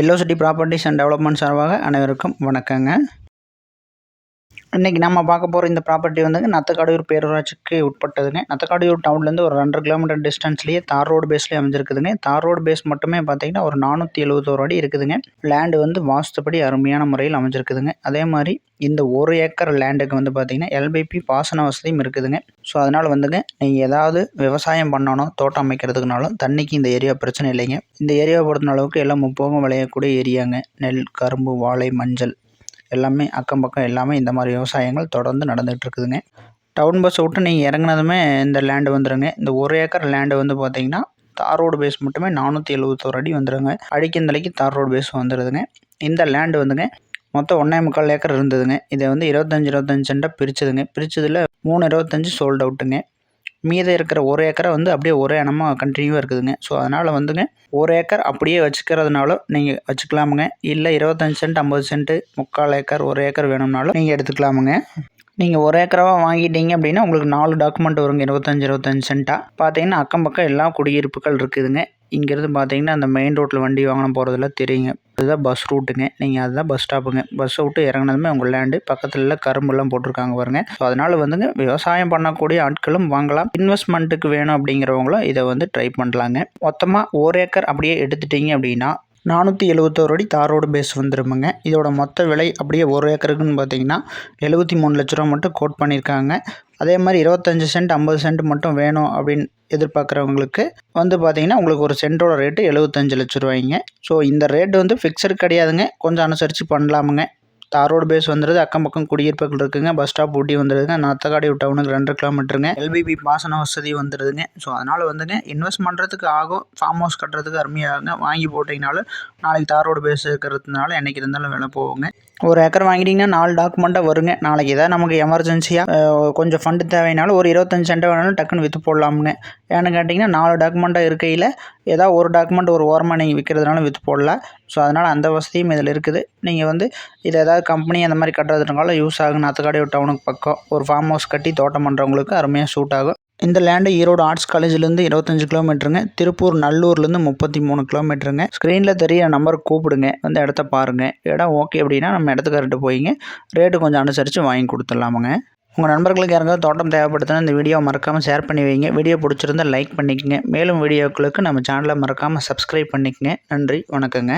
Yellow city properties and development சார்பாக அனைவருக்கும் வணக்கங்க. இன்றைக்கி நம்ம பார்க்க போகிற இந்த ப்ராப்பர்ட்டி வந்துங்க நத்தக்காடியூர் பேரூராட்சிக்கு உட்பட்டதுங்க. நத்தக்காடியூர் டவுன்லேருந்து ஒரு ரெண்டரை கிலோமீட்டர் டிஸ்டன்ஸ்லேயே தார் ரோடு பேஸ்லேயே அமைஞ்சிருக்குதுங்க. தார் ரோடு பேஸ் மட்டுமே பார்த்தீங்கன்னா ஒரு நானூற்றி எழுபத்தோரு அடி இருக்குதுங்க. லேண்டு வந்து வாஸ்துப்படி அருமையான முறையில் அமைஞ்சிருக்குதுங்க. அதே மாதிரி இந்த ஒரு ஏக்கர் லேண்டுக்கு வந்து பார்த்திங்கன்னா எல்பிபி பாசன வசதியும் இருக்குதுங்க. ஸோ அதனால் வந்துங்க நீங்கள் ஏதாவது விவசாயம் பண்ணணும் தோட்டம் அமைக்கிறதுக்குனாலும் தண்ணிக்கு இந்த ஏரியா பிரச்சனை இல்லைங்க. இந்த ஏரியாவை பொறுத்த அளவுக்கு எல்லாம் முப்போகம் விளையக்கூடிய ஏரியாங்க நெல் கரும்பு வாழை மஞ்சள். எல்லாமே அக்கம் பக்கம் எல்லாமே இந்த மாதிரி விவசாயங்கள் தொடர்ந்து நடந்துகிட்ருக்குதுங்க. டவுன் பஸ்ஸை விட்டு நீங்கள் இறங்குனதுமே இந்த லேண்டு வந்துடுங்க இந்த ஒரு ஏக்கர் லேண்டு வந்து பார்த்தீங்கன்னா தார் ரோடு பேஸ் மட்டுமே நானூற்றி எழுபத்தோரு அடி வந்துடுங்க அடிக்கந்தலைக்கு தார் ரோடு பேஸ் வந்துடுதுங்க இந்த லேண்டு வந்துங்க மொத்தம் ஒன்றே முக்கால் ஏக்கர் இருந்ததுங்க. இதை வந்து இருபத்தஞ்சி இருபத்தஞ்சு சென்டாக பிரிச்சதுங்க. பிரித்ததில் மூணு இருபத்தஞ்சி சோல்ட் அவுட்டுங்க மீதம் இருக்கிற ஒரு ஏக்கரை வந்து அப்படியே ஒரே இனமாக கண்டினியூவாக இருக்குதுங்க. ஸோ அதனால் வந்துங்க ஒரு ஏக்கர் அப்படியே வச்சுக்கிறதுனாலும் நீங்கள் வச்சுக்கலாமுங்க. இல்லை இருபத்தஞ்சி சென்ட் ஐம்பது சென்ட்டு முக்கால் ஏக்கர் ஒரு ஏக்கர் வேணும்னாலும் நீங்கள் எடுத்துக்கலாமுங்க. நீங்கள் ஒரு ஏக்கராவாக வாங்கிட்டீங்க அப்படின்னா உங்களுக்கு நாலு டாக்குமெண்ட் வருங்க இருபத்தஞ்சி இருபத்தஞ்சி சென்ட்டாக பார்த்தீங்கன்னா அக்கம் பக்கம் எல்லா குடியிருப்புகள் இருக்குதுங்க. இங்கேருந்து பார்த்தீங்கன்னா அந்த மெயின் ரோட்டில் வண்டி வாங்கணும் போகிறதெல்லாம் தெரியுங்க. அதுதான் பஸ் ரூட்டுங்க நீங்கள் அதுதான் பஸ் ஸ்டாப்புங்க பஸ்ஸை விட்டு இறங்கினதுமே உங்கள் லேண்டு பக்கத்தில் கரும்புலாம் போட்டிருக்காங்க பாருங்க. ஸோ அதனால் வந்துங்க விவசாயம் பண்ணக்கூடிய ஆட்களும் வாங்கலாம். இன்வெஸ்ட்மெண்ட்டுக்கு வேணும் அப்படிங்கிறவங்களும் இதை வந்து ட்ரை பண்ணலாங்க. மொத்தமாக ஒரு ஏக்கர் அப்படியே எடுத்துட்டீங்க அப்படின்னா நானூற்றி எழுபத்தோரு அடி தாரோடு பேஸ் வந்துருமுங்க. இதோட மொத்த விலை அப்படியே ஒரு ஏக்கருக்குன்னு பார்த்தீங்கன்னா எழுபத்தி மூணு லட்ச ரூபா மட்டும் கோட் பண்ணியிருக்காங்க. அதே மாதிரி இருபத்தஞ்சி சென்ட் ஐம்பது சென்ட் மட்டும் வேணும் அப்படின்னு எதிர்பார்க்குறவங்களுக்கு வந்து பார்த்தீங்கன்னா உங்களுக்கு ஒரு சென்ட்டோட ரேட்டு எழுபத்தஞ்சு லட்ச ரூபாய்ங்க. ஸோ இந்த ரேட்டு வந்து ஃபிக்ஸடு கிடையாதுங்க. கொஞ்சம் அனுசரித்து பண்ணலாமுங்க. தாரோடு பேஸ் வந்துடுது அக்கம் பக்கம் குடியிருப்புகள் இருக்குங்க. பஸ் ஸ்டாப் ஊட்டி வந்துடுதுங்க நத்தக்காடி டவுனுக்கு ரெண்டு கிலோமீட்டருங்க எல்பிபி பாசன வசதி வந்துடுதுங்க ஸோ அதனால் வந்துங்க இன்வெஸ்ட் பண்ணுறதுக்கு ஆகும். ஃபார்ம் ஹவுஸ் கட்டுறதுக்கு அருமையாகுங்க. வாங்கி போட்டிங்கனாலும் நாளைக்கு தாரோடு பேஸ் இருக்கிறதுனால என்றைக்கு இருந்தாலும் வேலை போகுங்க. ஒரு ஏக்கர் வாங்கிட்டிங்கன்னா நாலு டாக்குமெண்ட்டாக வருங்க. நாளைக்கு ஏதாவது நமக்கு எமர்ஜென்சியாக கொஞ்சம் ஃபண்டு தேவைனாலும் ஒரு இருபத்தஞ்சி சென்ட் வேணாலும் டக்குன்னு விற்று போடலாமுங்க. ஏன்னு கேட்டிங்கன்னா நாலு டாக்குமெண்ட்டாக இருக்கையில் ஏதாவது ஒரு டாக்குமெண்ட் ஒரு ஓரமாக நீங்கள் விற்கிறதுனால விற்று போடலாம் ஸோ அதனால் அந்த வசதியும் இதில் இருக்குது. நீங்கள் வந்து இதை ஏதாவது கம்பெனி அந்த மாதிரி கட்டுறதுனாலும் யூஸ் ஆகும் நாத்துக்காடி டவுனுக்கு பக்கம் ஒரு ஃபார்ம் ஹவுஸ் கட்டி தோட்டம் பண்ணுறவங்களுக்கு அருமையாக சூட் ஆகும். இந்த லேண்டு ஈரோடு ஆர்ட்ஸ் காலேஜ்லேருந்து இருபத்தஞ்சி கிலோமீட்டருங்க திருப்பூர் நல்லூர்லேருந்து முப்பத்தி மூணு கிலோமீட்டருங்க ஸ்க்ரீனில் தெரிய நம்பர் கூப்பிடுங்க. வந்து இடத்த பாருங்கள் இடம் ஓகே அப்படின்னா நம்ம இடத்துக்கு இடத்துக்கார்ட்ட போயிங்க. ரேட்டு கொஞ்சம் அனுசரித்து வாங்கி கொடுத்துடலாமுங்க. உங்கள் நண்பர்களுக்கு யாருக்காவது தோட்டம் தேவைப்படுதுன்னா இந்த வீடியோ மறக்காமல் ஷேர் பண்ணி வைங்க. வீடியோ பிடிச்சிருந்தால் லைக் பண்ணிக்கங்க. மேலும் வீடியோக்களுக்கு நம்ம சேனலை மறக்காமல் சப்ஸ்கிரைப் பண்ணிக்கங்க. நன்றி வணக்கங்க.